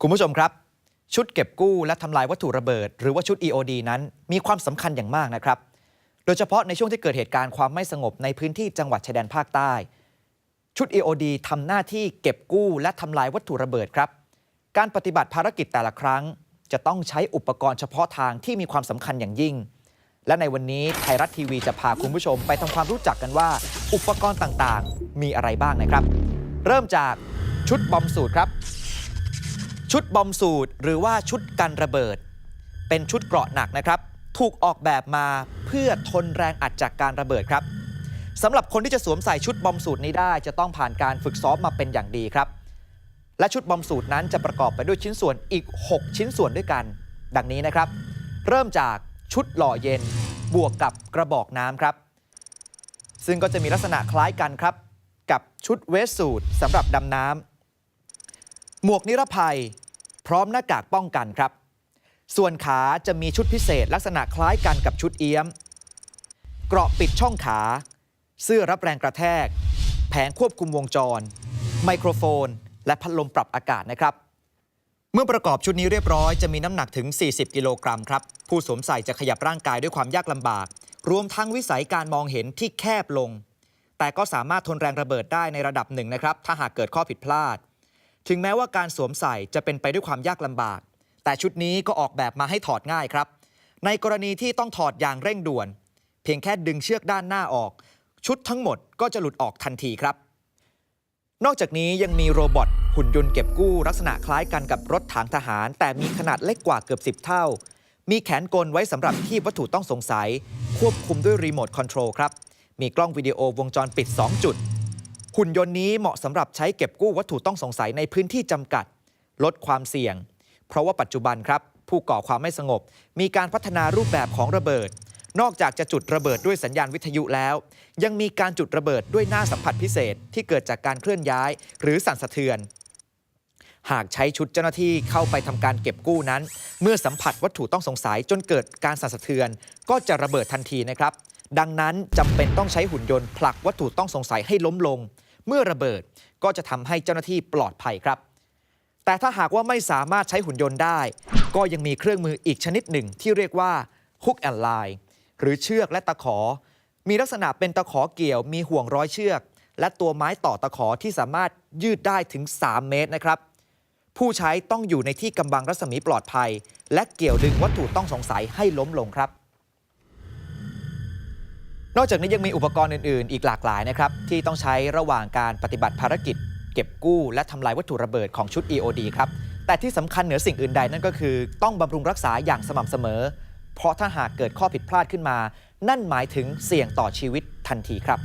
คุณผู้ชมครับ ชุดเก็บกู้และทำลายวัตถุระเบิด หรือว่าชุด EOD นั้นมีความสำคัญอย่างมากนะครับ โดยเฉพาะในช่วงที่เกิดเหตุการณ์ความไม่สงบในพื้นที่จังหวัดชายแดนภาคใต้ ชุด EOD ทำหน้าที่เก็บกู้และทำลายวัตถุระเบิดครับ การปฏิบัติภารกิจแต่ละครั้ง จะต้องใช้อุปกรณ์เฉพาะทางที่มีความสำคัญอย่างยิ่ง และในวันนี้ไทยรัฐทีวีจะพาคุณผู้ชมไปทำความรู้จักกันว่า อุปกรณ์ต่างๆ มีอะไรบ้างนะครับ เริ่มจากชุดบอมสูตรครับ ชุดบอมสูตรหรือว่าชุดกันระเบิด เป็นชุดเกราะหนักนะครับ ถูกออกแบบมาเพื่อทนแรงอัดจากการระเบิดครับสำหรับคนที่จะสวมใส่ชุดบอมสูตรนี้ได้จะต้องผ่านการฝึกซ้อมมาเป็นอย่างดีครับ และชุดบอมสูตรนั้นจะประกอบไปด้วยชิ้นส่วนอีก 6 ชิ้นส่วนด้วยกัน ดังนี้นะครับ เริ่มจากชุดหล่อเย็น บวกกับกระบอกน้ำครับ ซึ่งก็จะมีลักษณะคล้ายกันครับ กับชุดเวสสูตรสำหรับดำน้ำ หมวกนิรภัยพร้อมหน้ากากป้องกันครับ ส่วนขาจะมีชุดพิเศษลักษณะคล้ายกันกับชุดเอี้ยม เกราะปิดช่องขา เสื้อรับแรงกระแทก แผงควบคุมวงจร ไมโครโฟน และพัดลมปรับอากาศนะครับ เมื่อประกอบชุดนี้เรียบร้อยจะมีน้ำหนักถึง 40 กิโลกรัมครับ ผู้สวมใส่จะขยับร่างกายด้วยความยากลำบาก รวมทั้งวิสัยการมองเห็นที่แคบลง แต่ก็สามารถทนแรงระเบิดได้ในระดับหนึ่งนะครับ ถ้าหากเกิดข้อผิดพลาด แม้ว่าการสวมใส่จะเป็นไปด้วยความยากลำบาก แต่ชุดนี้ก็ออกแบบมาให้ถอดง่ายครับ ในกรณีที่ต้องถอดอย่างเร่งด่วน เพียงแค่ดึงเชือกด้านหน้าออก ชุดทั้งหมดก็จะหลุดออกทันทีครับ นอกจากนี้ยังมีโรบอทหุ่นยนต์เก็บกู้ลักษณะคล้ายกันกับรถถังทหาร แต่มีขนาดเล็กกว่าเกือบ 10 เท่า มีแขนกลไว้สำหรับที่วัตถุต้องสงสัย ควบคุมด้วยรีโมทคอนโทรลครับมีกล้องวิดีโอวงจรปิด 2 จุด หุ่นยนต์นี้เหมาะสำหรับใช้เก็บกู้วัตถุต้องสงสัยในพื้นที่จำกัด ลดความเสี่ยง เพราะว่าปัจจุบันครับ ผู้ก่อความไม่สงบ มีการพัฒนารูปแบบของระเบิด นอกจากจะจุดระเบิดด้วยสัญญาณวิทยุแล้ว ยังมีการจุดระเบิดด้วยหน้าสัมผัสพิเศษที่เกิดจากการเคลื่อนย้าย หรือสั่นสะเทือน หากใช้ชุดเจ้าหน้าที่เข้าไปทำการเก็บกู้นั้น เมื่อสัมผัสวัตถุต้องสงสัยจนเกิดการสั่นสะเทือน ก็จะระเบิดทันทีนะครับ ดังนั้นจำเป็นต้องใช้หุ่นยนต์ผลักวัตถุต้องสงสัยให้ล้มลง เมื่อระเบิดก็จะทำให้เจ้าหน้าที่ปลอดภัยครับ แต่ถ้าหากว่าไม่สามารถใช้หุ่นยนต์ได้ ก็ยังมีเครื่องมืออีกชนิดหนึ่งที่เรียกว่า hook and line หรือเชือกและตะขอ มีลักษณะเป็นตะขอเกี่ยว มีห่วงร้อยเชือก และตัวไม้ต่อตะขอที่สามารถยืดได้ถึง 3 เมตรนะครับผู้ใช้ต้องอยู่ในที่กำบังรัศมีปลอดภัย และเกี่ยวดึงวัตถุต้องสงสัยให้ล้มลงครับ นอกจากนี้ยังมีอุปกรณ์อื่น ๆ อีกหลากหลายนะครับที่ต้องใช้ระหว่างการปฏิบัติภารกิจ เก็บกู้และทำลายวัตถุระเบิดของชุด EOD ครับแต่ที่สำคัญเหนือสิ่งอื่นใดนั่นก็คือ ต้องบำรุงรักษาอย่างสม่ำเสมอ เพราะถ้าหากเกิดข้อผิดพลาดขึ้นมา นั่นหมายถึงเสี่ยงต่อชีวิตทันทีครับ